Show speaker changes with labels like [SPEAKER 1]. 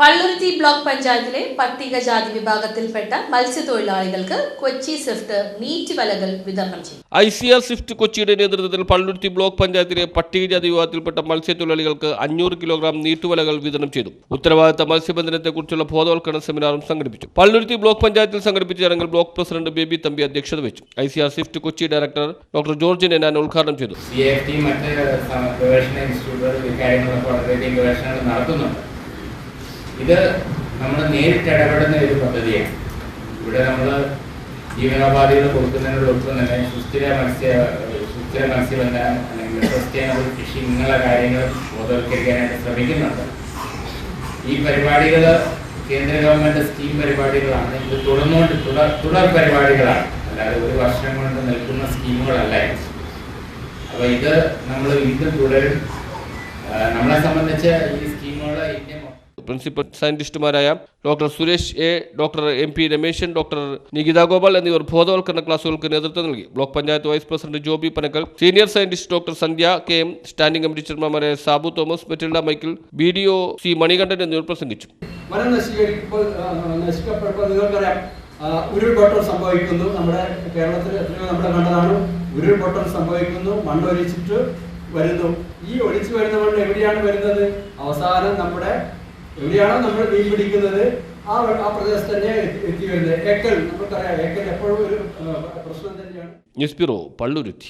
[SPEAKER 1] Palluruthy block പഞ്ചായത്തിലെ പട്ടികജാതി വിഭാഗത്തിൽപ്പെട്ട മത്സ്യത്തൊഴിലാളികൾക്ക് കൊച്ചി സ്വിഫ്റ്റ് നീറ്റ് വലകൾ വിതരണം ചെയ്തു.
[SPEAKER 2] ഐ സി ആർ സ്വിഫ്റ്റ് കൊച്ചിയുടെ നേതൃത്വത്തിൽ പള്ളുരുത്തി ബ്ലോക്ക് പഞ്ചായത്തിലെ പട്ടികജാതി വിഭാഗത്തിൽപ്പെട്ട മത്സ്യത്തൊഴിലാളികൾക്ക് അഞ്ഞൂറ് കിലോഗ്രാം നീറ്റുവലകൾ വിതരണം ചെയ്തു. ഉത്തരവാദിത്ത മത്സ്യബന്ധനത്തെക്കുറിച്ചുള്ള ബോധവൽക്കരണ സെമിനാറും സംഘടിപ്പിച്ചു. പള്ളുരുത്തി ബ്ലോക്ക് പഞ്ചായത്തിൽ സംഘടിപ്പിച്ച ചടങ്ങിൽ ബ്ലോക്ക് പ്രസിഡന്റ് ബേബി തമ്പി അധ്യക്ഷത വെച്ചു I C R CIFT Kochi director doctor George Ninan ഉദ്ഘാടനം ചെയ്തു.
[SPEAKER 3] മറ്റ് ഗവേഷണ ഇൻസ്റ്റിറ്റ്യൂട്ടുകൾ വളരെയധികം ഗവേഷണങ്ങൾ നടത്തുന്നുണ്ട്. ഇത് നമ്മൾ നേരിട്ട് ഇടപെടുന്ന ഒരു പദ്ധതിയാണ്. ഇവിടെ നമ്മൾ ജീവനോപാധികൾ കൊടുക്കുന്നതിനോടൊപ്പം തന്നെ സുസ്ഥിര മത്സ്യ സുസ്ഥിര മത്സ്യബന്ധനം അല്ലെങ്കിൽ സസ്റ്റൈനബിൾ കൃഷി ഇങ്ങനെയുള്ള കാര്യങ്ങൾ ബോധവൽക്കരിക്കാനായിട്ട് ശ്രമിക്കുന്നുണ്ട്. ഈ പരിപാടികൾ കേന്ദ്ര ഗവൺമെന്റ് സ്കീം പരിപാടികളാണ്. ഇത് തുടർന്നുകൊണ്ട് തുടർ തുടർ പരിപാടികളാണ്. അല്ലാതെ ഒരു വർഷം കൊണ്ട് നിൽക്കുന്ന സ്കീമുകളല്ല അപ്പോൾ അപ്പൊ ഇത് നമ്മൾ വീണ്ടും തുടരും. നമ്മളെ സംബന്ധിച്ച് ഈ
[SPEAKER 2] principal സയന്റിസ്റ്റുമാരായ doctor Suresh A doctor M P Rameshan doctor Nikitha Gopal എന്നിവർ ബോധവൽക്കരണ ക്ലാസുകൾക്ക് നേതൃത്വം നൽകി. Block panchayat vice president Joby Panakkal senior scientist doctor Sandhya K M standing committee ചെയർമാൻമാരായ Sabu Thomas Metilda Michael B D O C Manikandan എന്നിവർ പ്രസംഗിച്ചു.
[SPEAKER 4] ഉരുൾപൊട്ടൽ സംഭവിക്കുന്നു. നമ്മുടെ കേരളത്തിൽ എത്രയോ നമ്മൾ കണ്ടതാണ് ഉരുൾപൊട്ടൽ സംഭവിക്കുന്നു മണ്ണൊലിച്ചിട്ട് വരുന്നു. ഈ ഒലിച്ചു വരുന്ന മണ്ണ് എവിടെയാണ് വരുന്നത്? അവസാനം നമ്മുടെ എവിടെയാണോ നമ്മൾ മീൻ പിടിക്കുന്നത് ആ ആ പ്രദേശത്ത് തന്നെ എത്തി വരുന്നത്. ഏക്കൽ നമുക്കറിയാം ഏക്കൽ എപ്പോഴും ഒരു പ്രശ്നം തന്നെയാണ്.
[SPEAKER 2] News bureau Palluruthy.